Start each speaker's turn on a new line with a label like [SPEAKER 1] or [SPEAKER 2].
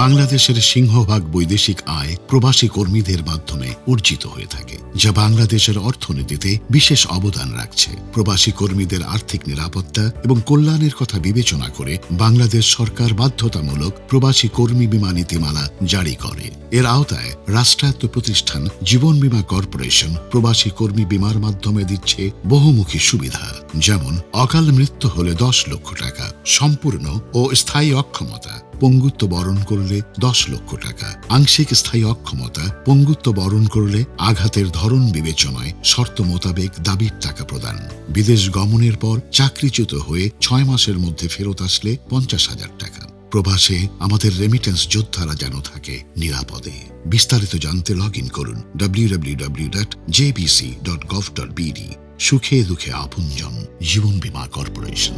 [SPEAKER 1] বাংলাদেশের সিংহভাগ বৈদেশিক আয় প্রবাসী কর্মীদের মাধ্যমে অর্জিত হয়ে থাকে, যা বাংলাদেশের অর্থনীতিতে বিশেষ অবদান রাখছে। প্রবাসী কর্মীদের আর্থিক নিরাপত্তা এবং কল্যাণের কথা বিবেচনা করে বাংলাদেশ সরকার বাধ্যতামূলক প্রবাসী কর্মী বিমা নীতিমালা জারি করে। এর আওতায় রাষ্ট্রায়ত্ত প্রতিষ্ঠান জীবন বীমা কর্পোরেশন প্রবাসী কর্মী বিমার মাধ্যমে দিচ্ছে বহুমুখী সুবিধা, যেমন অকাল মৃত্যু হলে দশ লক্ষ টাকা, সম্পূর্ণ ও স্থায়ী অক্ষমতা। পঙ্গুত্ব বরণ করলে দশ লক্ষ টাকা। আংশিক স্থায়ী অক্ষমতা পঙ্গুত্ব বরণ করলে আঘাতের ধরন বিবেচনায় শর্ত মোতাবেক দাবির টাকা প্রদান। বিদেশ গমনের পর চাকরিচ্যুত হয়ে ছয় মাসের মধ্যে ফেরত আসলে পঞ্চাশ হাজার টাকা। প্রবাসে আমাদের রেমিটেন্স যোদ্ধারা যেন থাকে নিরাপদে। বিস্তারিত জানতে লগ ইন করুন www.jbc.gov.bd সুখে দুঃখে আপনজন। জীবন বীমা কর্পোরেশন।